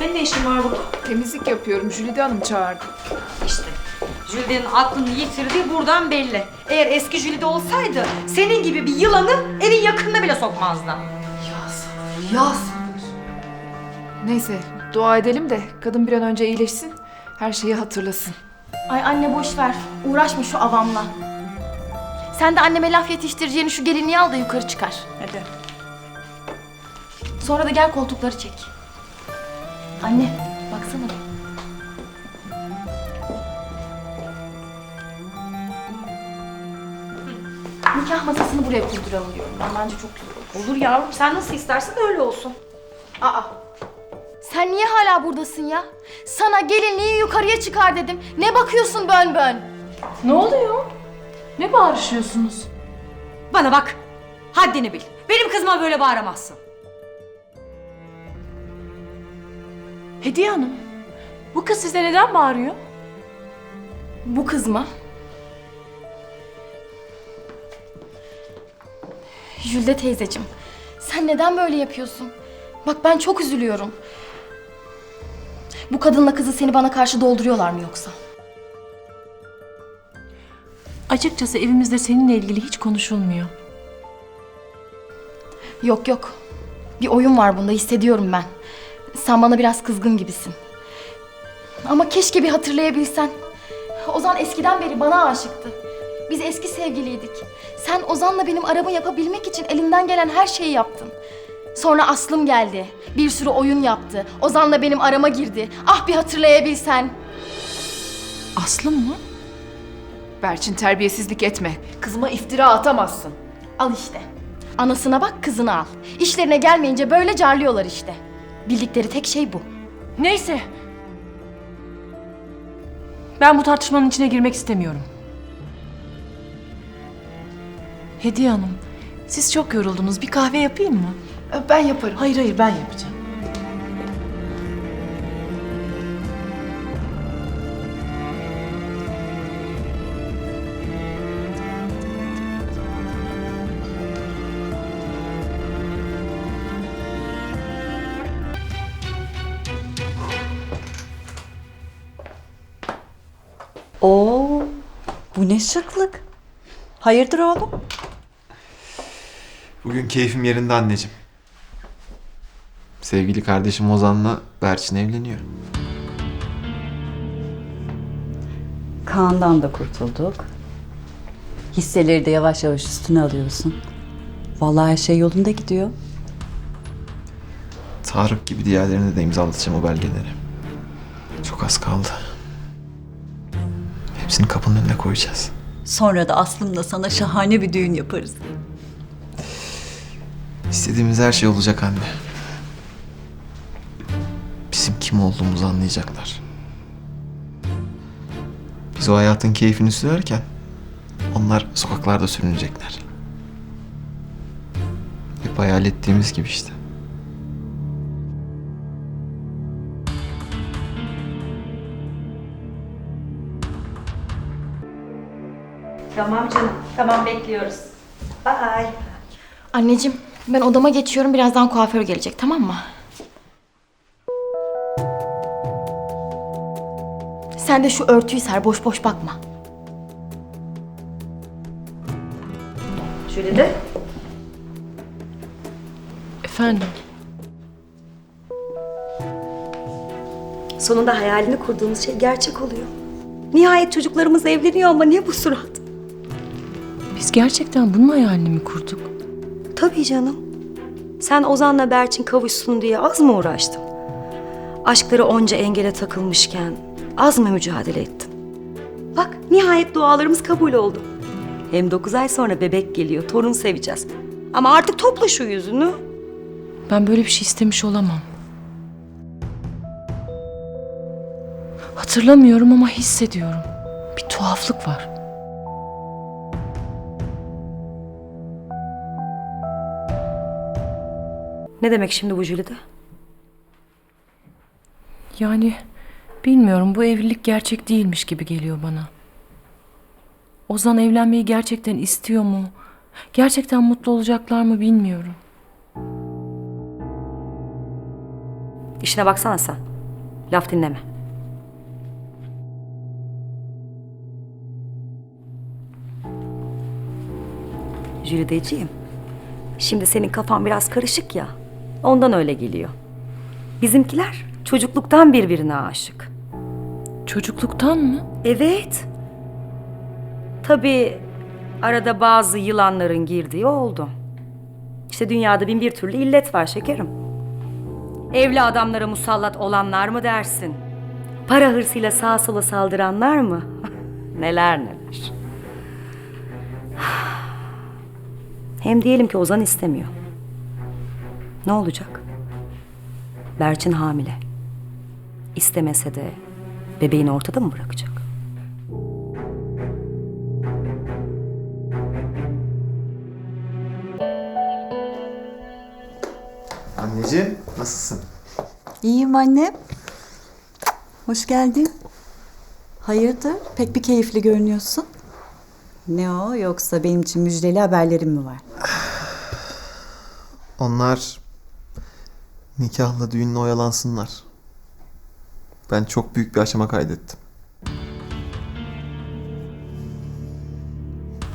Senin ne işin var burada? Temizlik yapıyorum. Jülide Hanım çağırdı. İşte Jülide'nin aklını yitirdiği buradan belli. Eğer eski Jülide olsaydı senin gibi bir yılanı evin yakınına bile sokmazdı. Yaz. Neyse dua edelim de kadın bir an önce iyileşsin. Her şeyi hatırlasın. Ay anne boş ver. Uğraşma şu avamla. Sen de anneme laf yetiştireceğini şu gelinliği al da yukarı çıkar. Hadi. Sonra da gel koltukları çek. Anne baksana. Nikah masasını buraya kurduralım diyorum. Ben bence çok güzel olur. Olur yavrum sen nasıl istersen öyle olsun. Aa. Sen niye hala buradasın ya? Sana gelinliği yukarıya çıkar dedim. Ne bakıyorsun bön bön? Ne oluyor? Ne bağırışıyorsunuz? Bana bak. Haddini bil. Benim kızıma böyle bağıramazsın. Hediye Hanım. Bu kız size neden bağırıyor? Bu kız mı? Jülde teyzeciğim, sen neden böyle yapıyorsun? Bak ben çok üzülüyorum. Bu kadınla kızı seni bana karşı dolduruyorlar mı yoksa? Açıkçası evimizde seninle ilgili hiç konuşulmuyor. Yok yok. Bir oyun var bunda hissediyorum ben. Sen bana biraz kızgın gibisin. Ama keşke bir hatırlayabilsen. Ozan eskiden beri bana aşıktı. Biz eski sevgiliydik. Sen Ozan'la benim aramı yapabilmek için elinden gelen her şeyi yaptın. Sonra Aslım geldi. Bir sürü oyun yaptı. Ozan'la benim arama girdi. Ah bir hatırlayabilsen. Aslım mı? Berçin terbiyesizlik etme. Kızıma iftira atamazsın. Al işte. Anasına bak kızını al. İşlerine gelmeyince böyle carlıyorlar işte. Bildikleri tek şey bu. Neyse. Ben bu tartışmanın içine girmek istemiyorum. Hediye Hanım, siz çok yoruldunuz. Bir kahve yapayım mı? Ben yaparım. Hayır hayır ben yapacağım. Oo, bu ne şıklık. Hayırdır oğlum? Bugün keyfim yerinde anneciğim. Sevgili kardeşim Ozan'la Berçin evleniyor. Kaan'dan da kurtulduk. Hisseleri de yavaş yavaş üstüne alıyorsun. Vallahi her şey yolunda gidiyor. Tarık gibi diğerlerine de imzalatacağım o belgeleri. Çok az kaldı. Hepsini kapının önüne koyacağız. Sonra da Aslım'la sana şahane bir düğün yaparız. İstediğimiz her şey olacak anne. Bizim kim olduğumuzu anlayacaklar. Biz o hayatın keyfini sürerken onlar sokaklarda sürünecekler. Hep hayal ettiğimiz gibi işte. Tamam canım. Tamam bekliyoruz. Bye. Anneciğim ben odama geçiyorum birazdan kuaför gelecek tamam mı? Sen de şu örtüyü ser boş boş bakma. Jülide. Efendim? Sonunda hayalini kurduğumuz şey gerçek oluyor. Nihayet çocuklarımız evleniyor ama niye bu surat? Biz gerçekten bunun hayalini mi kurduk? Tabii canım. Sen Ozan'la Berçin kavuşsun diye az mı uğraştın? Aşkları onca engele takılmışken az mı mücadele ettin? Bak nihayet dualarımız kabul oldu. Hem 9 ay sonra bebek geliyor, torun seveceğiz. Ama artık topla şu yüzünü. Ben böyle bir şey istemiş olamam. Hatırlamıyorum ama hissediyorum. Bir tuhaflık var. Ne demek şimdi bu Jülide? Yani bilmiyorum bu evlilik gerçek değilmiş gibi geliyor bana. Ozan evlenmeyi gerçekten istiyor mu? Gerçekten mutlu olacaklar mı bilmiyorum. İşine baksana sen. Laf dinleme. Jülideciğim. Şimdi senin kafan biraz karışık ya. Ondan öyle geliyor. Bizimkiler çocukluktan birbirine aşık. Çocukluktan mı? Evet. Tabii arada bazı yılanların girdiği oldu. İşte dünyada bin bir türlü illet var şekerim. Evli adamlara musallat olanlar mı dersin? Para hırsıyla sağa sola saldıranlar mı? neler neler. Hem diyelim ki Ozan istemiyor. Ne olacak? Berçin hamile. İstemese de bebeğini ortada mı bırakacak? Anneciğim nasılsın? İyiyim annem. Hoş geldin. Hayırdır? Pek bir keyifli görünüyorsun. Ne o yoksa benim için müjdeli haberlerim mi var? Onlar nikahla düğünle oyalansınlar. Ben çok büyük bir aşama kaydettim.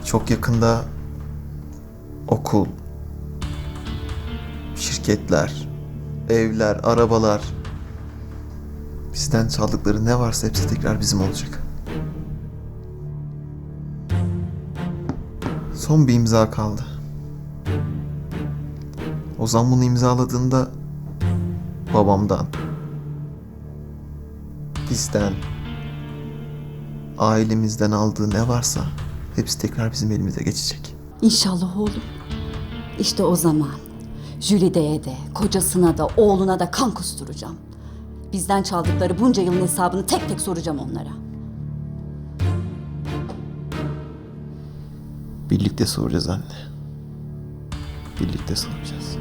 Çok yakında okul, şirketler, evler, arabalar bizden çaldıkları ne varsa hepsi tekrar bizim olacak. Son bir imza kaldı. Ozan bunu imzaladığında babamdan, bizden, ailemizden aldığı ne varsa hepsi tekrar bizim elimize geçecek. İnşallah oğlum. İşte o zaman Jülide'ye de, kocasına da, oğluna da kan kusturacağım. Bizden çaldıkları bunca yılın hesabını tek tek soracağım onlara. Birlikte soracağız anne. Birlikte soracağız.